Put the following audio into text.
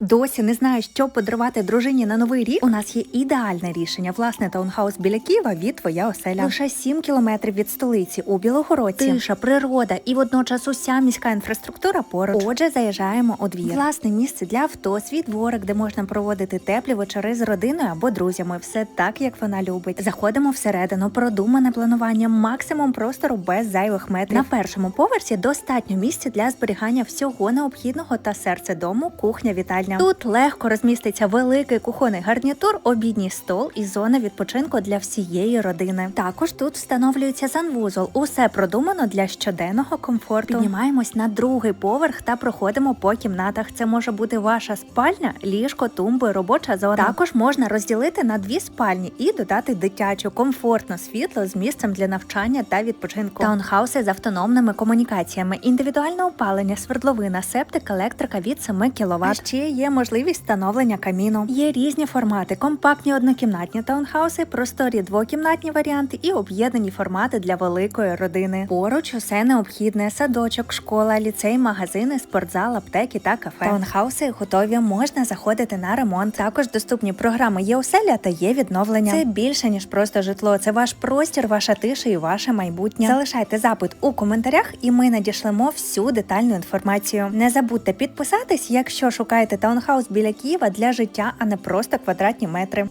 Досі не знаю, що подарувати дружині на новий рік. У нас є ідеальне рішення. Власне, таунхаус біля Києва від твоя оселя. Лише 7 кілометрів від столиці у Білогородці. Тиша, природа і водночас уся міська інфраструктура поруч. Отже, заїжджаємо у двір. Власне місце для авто, свій дворик, де можна проводити теплі вечори з родиною або друзями. Все так, як вона любить. Заходимо всередину, продумане планування, максимум простору без зайвих метрів. На першому поверсі достатньо місця для зберігання всього необхідного та серце дому, кухня, вітальня. Тут легко розміститься великий кухонний гарнітур, обідній стол і зона відпочинку для всієї родини. Також тут встановлюється санвузол. Усе продумано для щоденного комфорту. Піднімаємось на другий поверх та проходимо по кімнатах. Це може бути ваша спальня, ліжко, тумби, робоча зона. Також можна розділити на дві спальні і додати дитячу, комфортно світло з місцем для навчання та відпочинку. Таунхауси з автономними комунікаціями, індивідуальне опалення, свердловина, септик, електрика від 7 кВт. Ще є можливість встановлення каміну. Є різні формати: компактні однокімнатні таунхауси, просторі двокімнатні варіанти і об'єднані формати для великої родини. Поруч усе необхідне: садочок, школа, ліцей, магазини, спортзал, аптеки та кафе. Таунхауси готові, можна заходити на ремонт. Також доступні програми є оселя та є відновлення. Це більше ніж просто житло. Це ваш простір, ваша тиша і ваше майбутнє. Залишайте запит у коментарях, і ми надішлемо всю детальну інформацію. Не забудьте підписатись, якщо шукаєте таунхаус біля Києва для життя, а не просто квадратні метри.